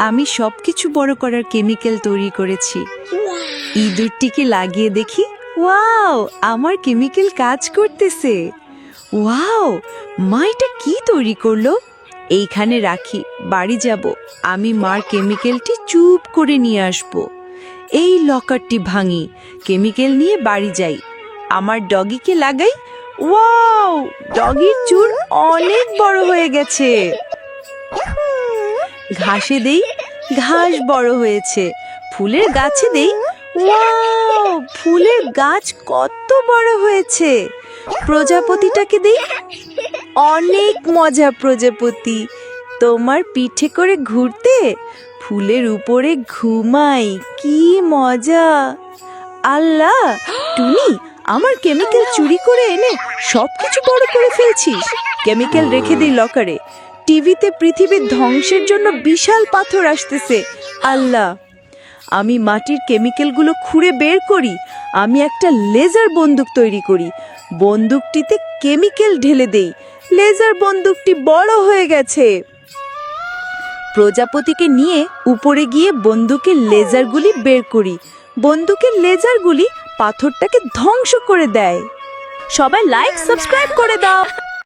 আমি সব কিছু বড় করার কেমিক্যাল তৈরি করেছি। ইঁদুরটিকে লাগিয়ে দেখি, ওয়াও, আমার কেমিক্যাল কাজ করতেছে। ওয়াও, মা, এটা কি তৈরি করল? এইখানে রাখি, বাড়ি যাব। আমি মার কেমিক্যালটি চুপ করে নিয়ে আসব। এই লকারটি ভাঙি, কেমিক্যাল নিয়ে বাড়ি যাই। আমার ডগিকে লাগাই, ওয়াও, ডগির চুল অনেক বড় হয়ে গেছে। ঘাসে দেই, ঘাস বড় হয়েছে। ফুলের গাছে দেই ফুলের গাছ কত বড় হয়েছে। প্রজাপতিটাকে দেই, অনেক মজা প্রজাপতি। তোমার পিঠে করে ঘুরতে ফুলের উপরে ঘুমাই, কি মজা। আল্লাহ, টুনি, আমার কেমিক্যাল চুরি করে এনে সবকিছু বড় করে ফেলছিস। কেমিক্যাল রেখে দিই লকারে। টিভিতে পৃথিবীর ধ্বংসের জন্য বিশাল পাথর আসতেছে। আল্লাহ, আমি মাটির কেমিক্যালগুলো খুঁড়ে বের করি, আমি একটা লেজার বন্দুক তৈরি করি। বন্দুকটিতে কেমিক্যাল ঢেলে দেই। লেজার বন্দুকটি বড় হয়ে গেছে। প্রজাপতিকে নিয়ে উপরে গিয়ে বন্দুকের লেজারগুলি বের করি। বন্দুকের লেজারগুলি পাথরটাকে ধ্বংস করে দেয়। সবাই লাইক সাবস্ক্রাইব করে দাও।